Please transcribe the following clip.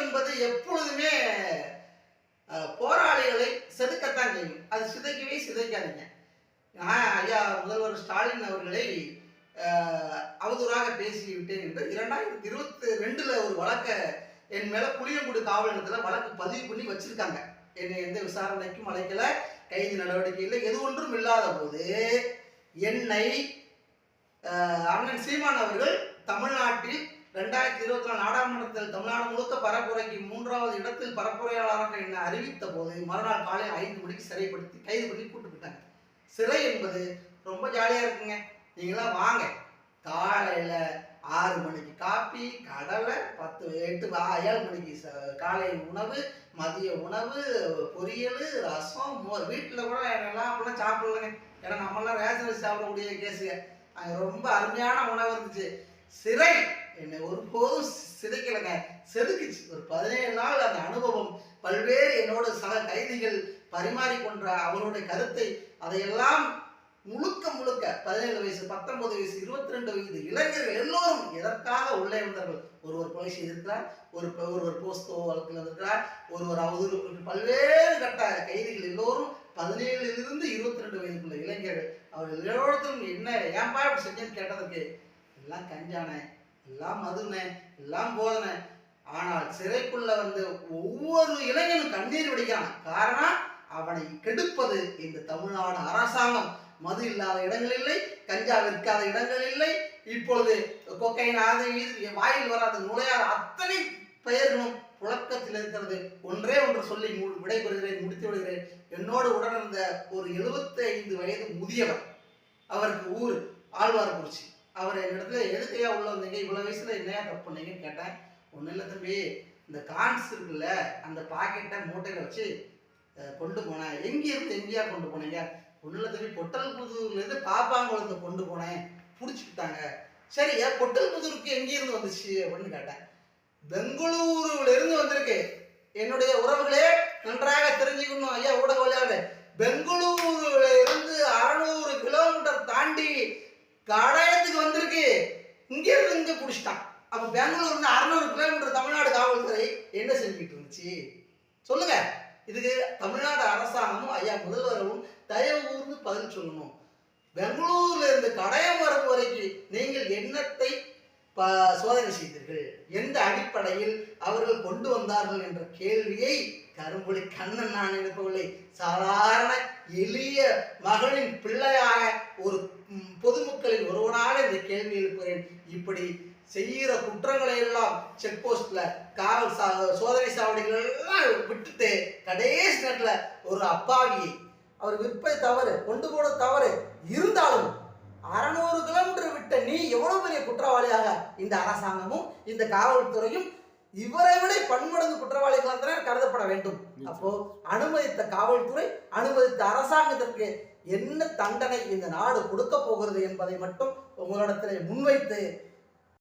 என்பது எப்பொழுதுமே போராளிகளை செதுக்கத்தான் செய்யும். அது சிதைக்கவே சிதைக்காதீங்க. நான் ஐயா முதல்வர் ஸ்டாலின் அவர்களை அவதூறாக பேசிவிட்டேன் என்று இரண்டாயிரத்தி இருபத்தி ரெண்டுல ஒரு வழக்க என் மேல புளியங்குடி காவல் நிலையத்துல வழக்கு பதிவு பண்ணி வச்சிருக்காங்க. என்னை எந்த விசாரணைக்கும் அழைக்கல கைது நடவடிக்கை இல்லை எது ஒன்றும் இல்லாத போது என்னை அண்ணன் சீமான் அவர்கள் தமிழ்நாட்டில் ரெண்டாயிரத்தி இருபத்தி நாலு நாடாளுமன்றத்தில் தமிழ்நாடு முழுக்க பரப்புரைக்கு மூன்றாவது இடத்தில் பரப்புரையாளராக என்னை அறிவித்த போது மறுநாள் காலை ஐந்து மணிக்கு சிறைப்படுத்தி கைது பண்ணி கூட்டு போயிட்டாங்க சிறை என்பது ரொம்ப ஜாலியாக இருக்குங்க. நீங்களாம் வாங்க. காலையில் ஆறு மணிக்கு காப்பி கடலை பத்து எட்டு ஏழு மணிக்கு ச- காலை உணவு மதிய உணவு பொரியல் ரசம் மோர் வீட்டில் கூட எல்லாம் அப்படிலாம் சாப்பிடலங்க. ஏன்னா நம்மளாம் ரேஷன் சாப்பிடக்கூடிய கேஸுங்க அங்கே ரொம்ப அருமையான உணவு இருந்துச்சு. சிறை என்னை ஒருபோதும் சிதைக்கலைங்க. செதுக்குச்சு. ஒரு பதினேழு நாள் அந்த அனுபவம் பல்வேறு என்னோட சக கைதிகள் பரிமாறிக்கொண்ட அவருடைய கருத்தை அதையெல்லாம் முழுக்க முழுக்க பதினேழு வயசு பத்தொன்பது வயசு இருபத்தி ரெண்டு வயது இளைஞர்கள் எல்லோரும் எதற்காக உள்ளே வந்தார்கள்? ஒருவர் கொலை செய்திருக்கிறார் ஒரு ஒருவர் போஸ்தோ வழக்கில் இருக்கிறார் ஒருவர் அவதூறு பல்வேறு கட்ட கைதிகள் எல்லோரும் பதினேழுலிருந்து இருபத்தி ரெண்டு வயதுக்குள்ள இளைஞர்கள். அவர்கள் எல்லோருக்கும் என்ன ஏன்பா இப்படி செஞ்சேன்னு கேட்டதுக்கு எல்லாம் கஞ்சானே எல்லாம் மதுனே எல்லாம் போதனை. ஆனால் சிறைக்குள்ள வந்து ஒவ்வொரு இளைஞனும் கண்ணீர் விடுகிறான் காரணம் அவனை கெடுப்பது இந்த தமிழ்நாடு அரசாங்கம். மது இல்லாத இடங்கள் இல்லை கஞ்சா விற்காத இடங்கள் இல்லை. இப்பொழுது கொக்கைன் அது இது வாயில் வராத நுழையாத அத்தனை பெயர்களும் புழக்கத்தில் இருக்கிறது. ஒன்றே ஒன்று சொல்லி மு- விடைபெறுகிறேன் முடித்து விடுகிறேன். என்னோடு உடனிருந்த ஒரு 75 ஐந்து வயது முதியவர் அவருக்கு ஊர் ஆழ்வார்குறிச்சி. அவர் என்னிடத்துல எதுக்கையா உள்ள வந்தீங்க? இவ்வளோ வயசுல என்னையா தப்பு பண்ணீங்கன்னு கேட்டேன். ஒன்றும் இல்லை தம்பி. இந்த கான்ஸ் இருக்குல்ல அந்த பாக்கெட்டை மூட்டையில் வச்சு கொண்டு போனேன். எங்கேருந்து எங்கேயா கொண்டு போனீங்க? ஒன்றும் இல்லை தம்பி. பொட்டல் புதூர்லேருந்து பாப்பாங்குளத்தை கொண்டு போனேன். பிடிச்சிக்கிட்டாங்க. சரியா பொட்டல் புதூருக்கு எங்கேருந்து வந்துச்சு அப்படின்னு கேட்டேன். பெங்களூருல இருந்து வந்திருக்கு. என்னுடைய உறவுகளே நன்றாக தெரிஞ்சுக்கணும். ஐயா ஊடகவியலாளர் பெங்களூருல இருந்து அறுநூறு கிலோமீட்டர் தாண்டி கடை இங்க இருந்து இங்க பிடிச்சிட்டான். அப்போ பெங்களூர்லேருந்து அறநூறு கிலோமீட்டர் தமிழ்நாடு காவல்துறை என்ன செஞ்சுக்கிட்டு இருந்துச்சு? சொல்லுங்க. இதுக்கு தமிழ்நாடு அரசாங்கமும் ஐயா முதல்வரும் தயவு கூர்ந்து பதில் சொல்லணும். பெங்களூர்ல இருந்து கடையமரம் வரும் வரைக்கும் நீங்கள் என்னத்தை ப- சோதனை செய்தீர்கள்? எந்த அடிப்படையில் அவர்கள் கொண்டு வந்தார்கள் என்ற கேள்வியை கரும்புலி கண்ணன் நான் எழுப்பவில்லை சாதாரண எளிய மகளின் பிள்ளையாக ஒரு பொதுமக்களில் ஒருவனாக இந்த கேள்வி எழுப்புகிறேன். இப்படி செய்கிற குற்றங்களை எல்லாம் செக் போஸ்ட்ல காவல் சா சோதனை சாவடிகள் எல்லாம் விட்டுட்டு கடைசி நேரத்தில் ஒரு அப்பாவியை அவர் விற்பது தவறு கொண்டு போட தவறு இருந்தாலும் அறநூறு கிலோமீட்டர் விட்ட நீ எவ்வளவு பெரிய குற்றவாளியாக இந்த அரசாங்கமும் இந்த காவல்துறையும் இவரை விட பன்மடங்கு குற்றவாளிகளாக தானே கருதப்பட வேண்டும். அப்போ அனுமதித்த காவல்துறை அனுமதித்த அரசாங்கத்திற்கு என்ன தண்டனை இந்த நாடு கொடுக்க போகிறது என்பதை மட்டும் உங்களிடத்தில் முன்வைத்து